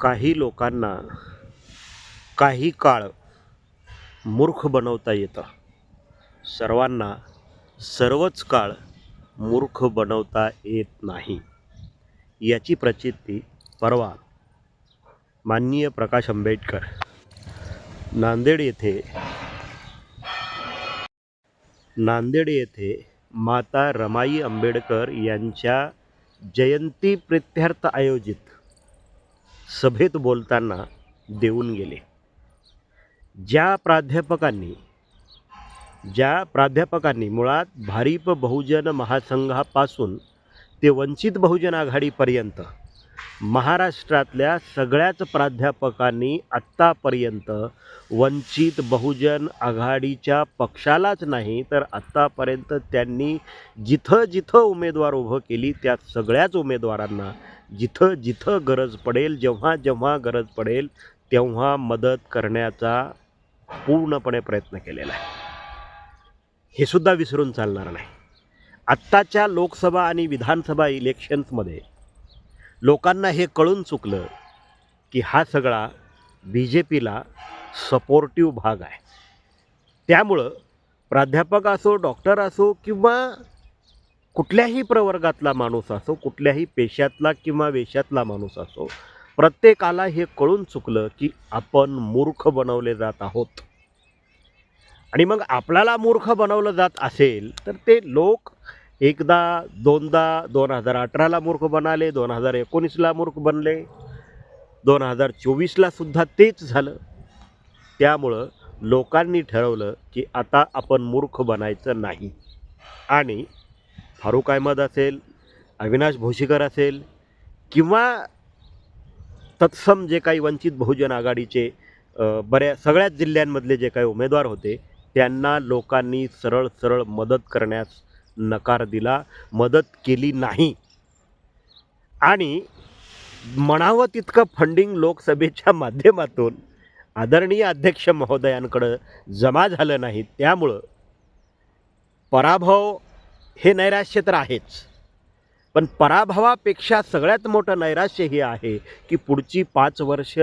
काही लोकांना काही काळ मूर्ख बनवता येतं. सर्वांना सर्वच काळ मूर्ख बनवता येत नाही. याची प्रचिती परवा माननीय प्रकाश आंबेडकर नांदेड येथे नांदेड येथे माता रमाई आंबेडकर यांच्या जयंती प्रित्यर्थ आयोजित सभेत बोलताना देऊन गेले. ज्या प्राध्यापकांनी ज्या प्राध्यापकांनी मुळात भारिप बहुजन महासंघापासून ते वंचित बहुजन आघाडीपर्यंत महाराष्ट्रातल्या सगळ्याच प्राध्यापकांनी आत्तापर्यंत वंचित बहुजन आघाडीच्या पक्षालाच नाही तर आत्तापर्यंत त्यांनी जिथं जिथं उमेदवार उभं केली त्या सगळ्याच उमेदवारांना जिथं जिथं गरज पडेल जेव्हा जेव्हा गरज पडेल तेव्हा मदत करण्याचा पूर्णपणे प्रयत्न केलेला आहे. हे सुद्धा विसरून चालणार नाही. आत्ताच्या लोकसभा आणि विधानसभा इलेक्शन्समध्ये लोकांना हे कळून चुकलं की हा सगळा बी जे पीला सपोर्टिव्ह भाग आहे. त्यामुळं प्राध्यापक असो डॉक्टर असो किंवा कुठल्याही प्रवर्गातला माणूस असो कुठल्याही पेशातला किंवा वेशातला माणूस असो प्रत्येकाला हे कळून चुकलं की आपण मूर्ख बनवले जात आहोत. आणि मग आपल्याला मूर्ख बनवलं जात असेल तर ते लोक एकदा दोनदा दोन हजार अठराला मूर्ख बनाले दोन हजार एकोणीसला मूर्ख बनले दोन हजार चोवीसला सुद्धा तेच झालं. त्यामुळं लोकांनी ठरवलं की आता आपण मूर्ख बनायचं नाही. आणि फारूक अहमद असेल अविनाश भोशीकर असेल किंवा तत्सम जे काही वंचित बहुजन आघाडीचे बऱ्या सगळ्याच जिल्ह्यांमधले जे काही उमेदवार होते त्यांना लोकांनी सरळ सरळ मदत करण्यास नकार दिला मदत केली नाही. आणि म्हणावं तितकं फंडिंग लोकसभेच्या माध्यमातून आदरणीय अध्यक्ष महोदयांकडं जमा झालं नाही त्यामुळं पराभव हे नैराश्य तर आहेच. पण पराभवापेक्षा सगळ्यात मोठं नैराश्य हे आहे की पुढची पाच वर्ष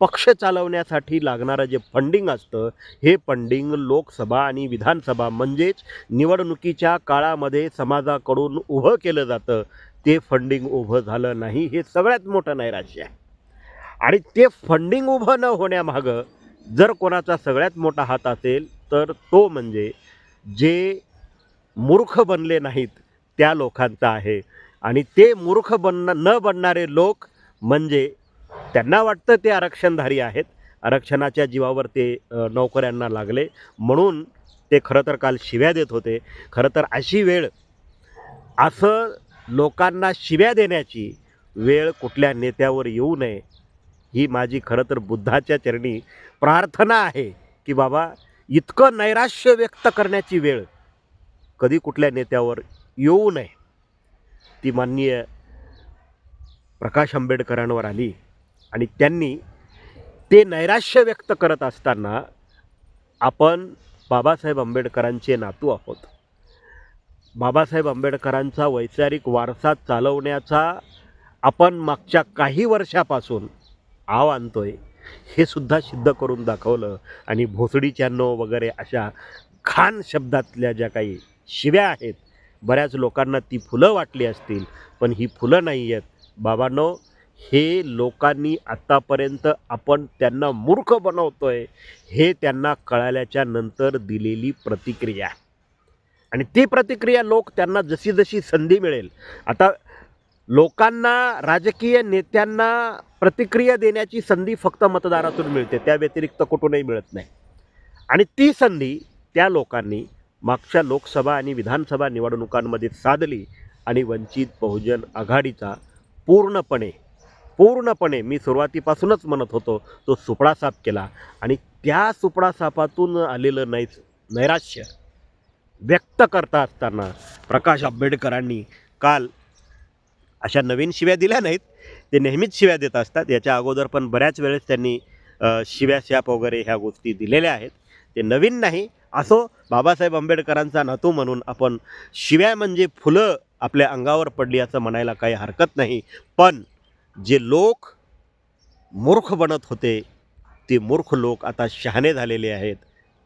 पक्ष चालवण्यासाठी लागणारं जे फंडिंग असतं हे फंडिंग लोकसभा आणि विधानसभा म्हणजेच निवडणुकीच्या काळामध्ये समाजाकडून उभं केलं जातं. ते फंडिंग उभं झालं नाही हे सगळ्यात मोठं नैराश्य आहे. आणि ते फंडिंग उभं न होण्यामागं जर कोणाचा सगळ्यात मोठा हात असेल तर तो म्हणजे जे मूर्ख बनले नाहीत त्या लोकांचा आहे. आणि ते मूर्ख बन न बनणारे लोक म्हणजे त्यांना वाटतं ते आरक्षणधारी आहेत. आरक्षणाच्या जीवावर ते नोकऱ्यांना लागले. म्हणून ते खरं तर काल शिव्या देत होते. खरं तर अशी वेळ असं लोकांना शिव्या देण्याची वेळ कुठल्या नेत्यावर येऊ नये ही माझी खरं तर बुद्धाच्या चरणी प्रार्थना आहे की बाबा इतकं नैराश्य व्यक्त करण्याची वेळ कधी कुठल्या नेत्यावर येऊ नये. ती माननीय प्रकाश आंबेडकरांवर आली. आणि त्यांनी ते नैराश्य व्यक्त करत असताना आपण बाबासाहेब आंबेडकरांचे नातू आहोत. बाबासाहेब आंबेडकरांचा वैचारिक वारसा चालवण्याचा आपण मागच्या काही वर्षापासून आव आणतोय हे सुद्धा सिद्ध करून दाखवलं. आणि भोसडीच्यानो वगैरे अशा खान शब्दातल्या ज्या काही शिव्या आहेत बऱ्याच लोकांना ती फुलं वाटली असतील पण ही फुलं नाही आहेत. बाबांनो हे लोकांनी आत्तापर्यंत आपण त्यांना मूर्ख बनवतोय हे त्यांना कळाल्याच्या नंतर दिलेली प्रतिक्रिया. आणि ती प्रतिक्रिया लोक त्यांना जशी जशी संधी मिळेल. आता लोकांना राजकीय नेत्यांना प्रतिक्रिया देण्याची संधी फक्त मतदारातून मिळते त्या व्यतिरिक्त कुठूनही मिळत नाही. आणि ती संधी त्या लोकांनी मागच्या लोकसभा आणि विधानसभा निवडणुकांमध्ये साधली आणि वंचित बहुजन आघाडीचा पूर्णपणे पूर्णपणे मी सुरुवातीपासूनच म्हणत होतो तो सुपडा केला. आणि त्या सुपडासापातून आलेलं नै नैराश्य व्यक्त करता असताना प्रकाश आंबेडकरांनी काल अशा नवीन शिव्या दिल्या नाहीत. ते नेहमीच शिव्या देत असतात. याच्या अगोदर पण बऱ्याच वेळेस त्यांनी शिव्या शाप वगैरे ह्या गोष्टी दिलेल्या आहेत. ते नवीन नाही. असो बाबासाहेब आंबेडकरांचा नातू म्हणून आपण शिव्या म्हणजे फुलं आपल्या अंगावर पडली असं म्हणायला काही हरकत नाही. पण जे लोक मूर्ख बनत होते ते मूर्ख लोक आता शहाणे झालेले आहेत.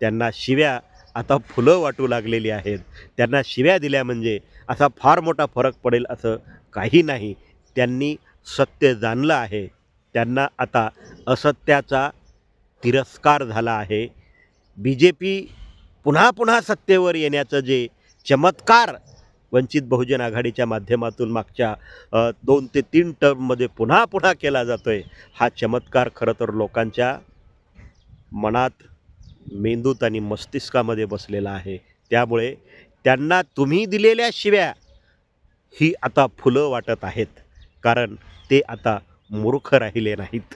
त्यांना शिव्या आता फुलं वाटू लागलेली आहेत. त्यांना शिव्या दिल्या म्हणजे असा फार मोठा फरक पडेल असं काही नाही. त्यांनी सत्य जाणलं आहे. त्यांना आता असत्याचा तिरस्कार झाला आहे. बी जे पी पुन्हा पुन्हा सत्तेवर येण्याचं जे चमत्कार वंचित बहुजन आघाडीच्या माध्यमातून मागच्या दोन ते तीन टर्ममध्ये पुन्हा पुन्हा केला जातो आहे हा चमत्कार खरं तर लोकांच्या मनात मेंदूत आणि मस्तिष्कामध्ये बसलेला आहे. त्यामुळे त्यांना तुम्ही दिलेल्या शिव्या ही आता फुलं वाटत आहेत. कारण ते आता मूर्ख राहिले नाहीत.